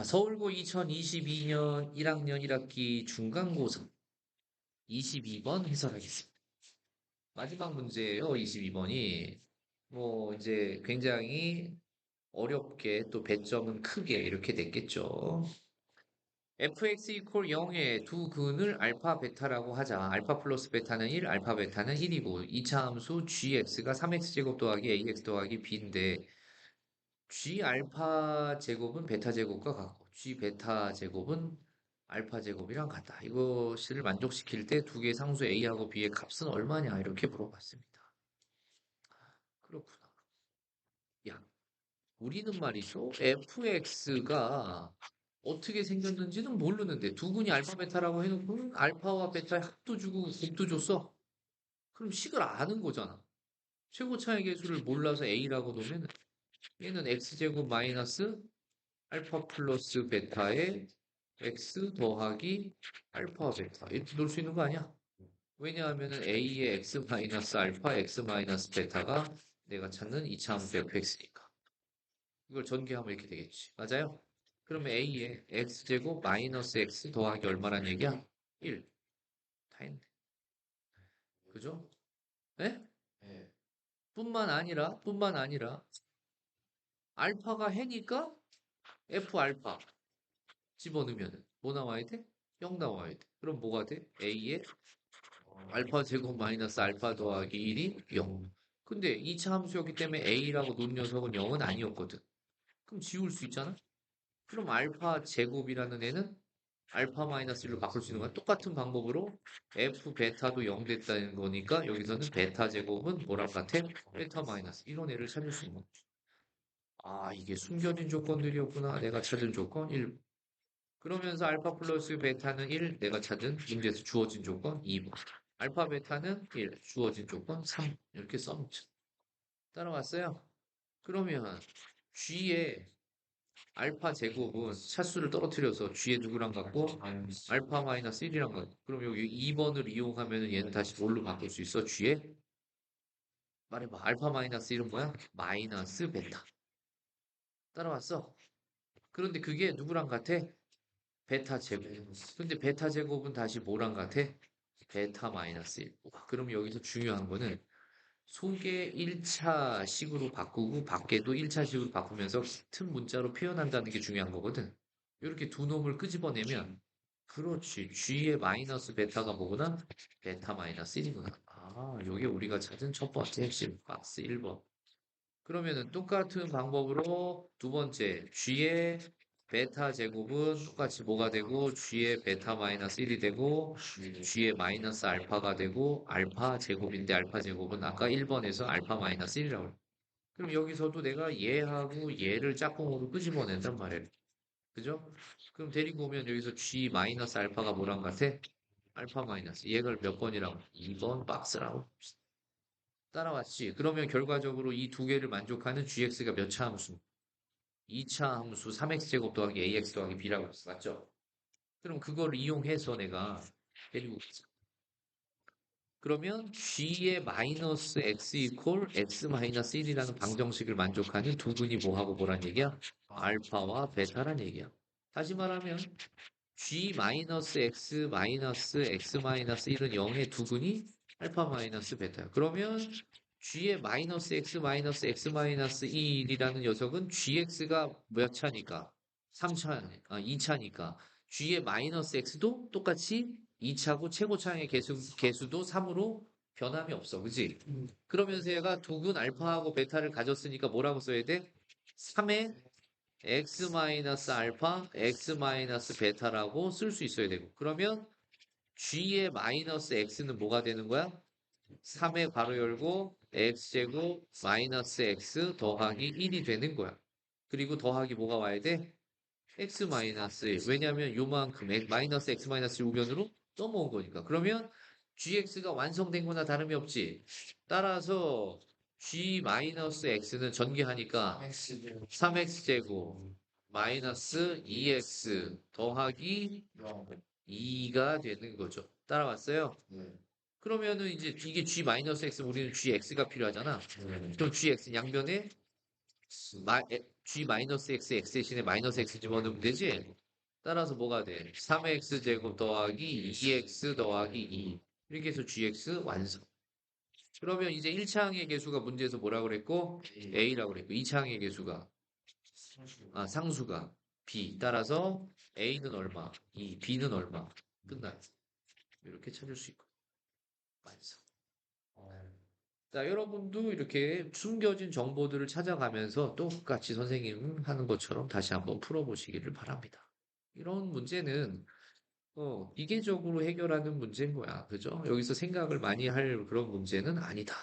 자, 서울고 2022년 1학년 1학기 중간고사 22번 해설하겠습니다. 마지막 문제예요, 22번이. 뭐, 이제 굉장히 어렵게 또 배점은 크게 이렇게 됐겠죠. fx 이퀄 0의 두 근을 알파 베타라고 하자. 알파 플러스 베타는 1, 알파 베타는 1이고 2차 함수 gx가 3x제곱 더하기 ax 더하기 b인데 g 알파 제곱은 베타 제곱과 같고 g 베타 제곱은 알파 제곱이랑 같다. 이것을 만족시킬 때 두 개의 상수 a하고 b의 값은 얼마냐 이렇게 물어봤습니다. 그렇구나. 야, 우리는 말이죠. fx가 어떻게 생겼는지는 모르는데 두 군이 알파 베타라고 해놓고 알파와 베타의 합도 주고 곱도 줬어. 그럼 식을 아는 거잖아. 최고 차의 개수를 몰라서 a라고 놓으면 얘는 x제곱 마이너스 알파 플러스 베타에 x 더하기 알파 베타 이렇게 놓을 수 있는 거 아니야? 왜냐하면 a의 x 마이너스 알파 x 마이너스 베타가 내가 찾는 이차함수 fx니까 이걸 전개하면 이렇게 되겠지 맞아요? 그러면 a의 x제곱 마이너스 x 더하기 얼마란 얘기야? 1. 다 했네. 그죠? 네? 네. 뿐만 아니라 뿐만 아니라 알파가 해니까 f 알파 집어넣으면 뭐 나와야 돼? 0 나와야 돼. 그럼 뭐가 돼? a의 알파 제곱 마이너스 알파 더하기 1이 0. 근데 2차 함수였기 때문에 a라고 놓은 녀석은 0은 아니었거든. 그럼 지울 수 있잖아? 그럼 알파 제곱이라는 애는 알파 마이너스 1로 바꿀 수 있는 거야. 똑같은 방법으로 f 베타도 0 됐다는 거니까 여기서는 베타 제곱은 뭐랑 같아? 베타 마이너스 이런 애를 찾을 수 있는 거지. 아 이게 숨겨진 조건들이었구나. 내가 찾은 조건 1. 그러면서 알파 플러스 베타는 1, 내가 찾은 문제에서 주어진 조건 2번. 알파 베타는 1, 주어진 조건 3. 이렇게 써놓죠. 따라왔어요? 그러면 G의 알파 제곱은 차수를 떨어뜨려서 G의 누구랑 같고 알파 마이너스 1이랑 같고 그럼 여기 2번을 이용하면 얘는 다시 뭘로 바꿀 수 있어? G의 말해봐 알파 마이너스 1은 뭐야? 마이너스 베타 따라왔어? 그런데 그게 누구랑 같아? 베타 제곱 근데 베타 제곱은 다시 뭐랑 같아? 베타 마이너스 1 그럼 여기서 중요한 거는 속에 1차 식으로 바꾸고 밖에도 1차 식으로 바꾸면서 같은 문자로 표현한다는 게 중요한 거거든. 이렇게 두 놈을 끄집어내면 그렇지. G의 마이너스 베타가 뭐구나? 베타 마이너스 1이구나. 아, 요게 우리가 찾은 첫 번째 핵심 박스 1번. 그러면은 똑같은 방법으로 두 번째 G의 베타 제곱은 똑같이 뭐가 되고 G의 베타 마이너스 1이 되고 G의 마이너스 알파가 되고 알파 제곱인데 알파 제곱은 아까 1번에서 알파 마이너스 1이라고 그럼 여기서도 내가 얘하고 얘를 짝꿍으로 끄집어낸단 말이에요. 그죠? 그럼 데리고 오면 여기서 G 마이너스 알파가 뭐랑 같아? 알파 마이너스 얘를 몇 번이라고? 2번 박스라고 따라왔지. 그러면 결과적으로 이 두 개를 만족하는 gx가 몇 차 함수? 2차 함수 3x제곱 더하기 ax 더하기 b라고 했어. 맞죠? 그럼 그걸 이용해서 내가 데리고 오자. 그러면 g의 마이너스 x 이퀄 x 마이너스 1이라는 방정식을 만족하는 두 분이 뭐하고 뭐란 얘기야? 알파와 베타란 얘기야. 다시 말하면 g 마이너스 x 마이너스 x 마이너스 1은 0의 두 분이 알파 마이너스 베타야. 그러면 g의 마이너스 x 마이너스 x 마이너스 1이라는 녀석은 gx가 몇 차니까? 3차, 아, 2차니까. g의 마이너스 x도 똑같이 2차고 최고차의 개수, 개수도 3으로 변함이 없어. 그지? 그러면서 얘가 두근 알파하고 베타를 가졌으니까 뭐라고 써야 돼? 3의 x 마이너스 알파, x 마이너스 베타라고 쓸 수 있어야 되고. 그러면 g의 마이너스 x는 뭐가 되는 거야? 3에 바로 열고 x제곱 마이너스 x 더하기 1이 되는 거야. 그리고 더하기 뭐가 와야 돼? x 마이너스 1. 왜냐하면 요만큼 마이너스 x 마이너스 1 우변으로 넘어온 거니까. 그러면 gx가 완성된 거나 다름이 없지. 따라서 g 마이너스 x는 전개하니까 3x제곱 마이너스 2x 더하기 2가 되는 거죠. 따라왔어요? 그러면은 이제 이게 g 마이너스 x 우리는 gx가 필요하잖아. 그럼 gx 양변에 마, 에- g 마이너스 x x 대신에 마이너스 x 집어넣으면 되지? 따라서 뭐가 돼? 3x 제곱 더하기 2x 더하기 2 이렇게 해서 gx 완성. 그러면 이제 1차항의 개수가 문제에서 뭐라 그랬고? a라고 그랬고 2차항의 개수가 아, 상수가 b. 따라서 a는 얼마? 2, b는 얼마? 끝났어. 이렇게 찾을 수 있고. 완성. 자, 여러분도 이렇게 숨겨진 정보들을 찾아가면서 똑같이 선생님 하는 것처럼 다시 한번 풀어보시기를 바랍니다. 이런 문제는 어, 이계적으로 해결하는 문제인 거야. 그죠? 여기서 생각을 많이 할 그런 문제는 아니다.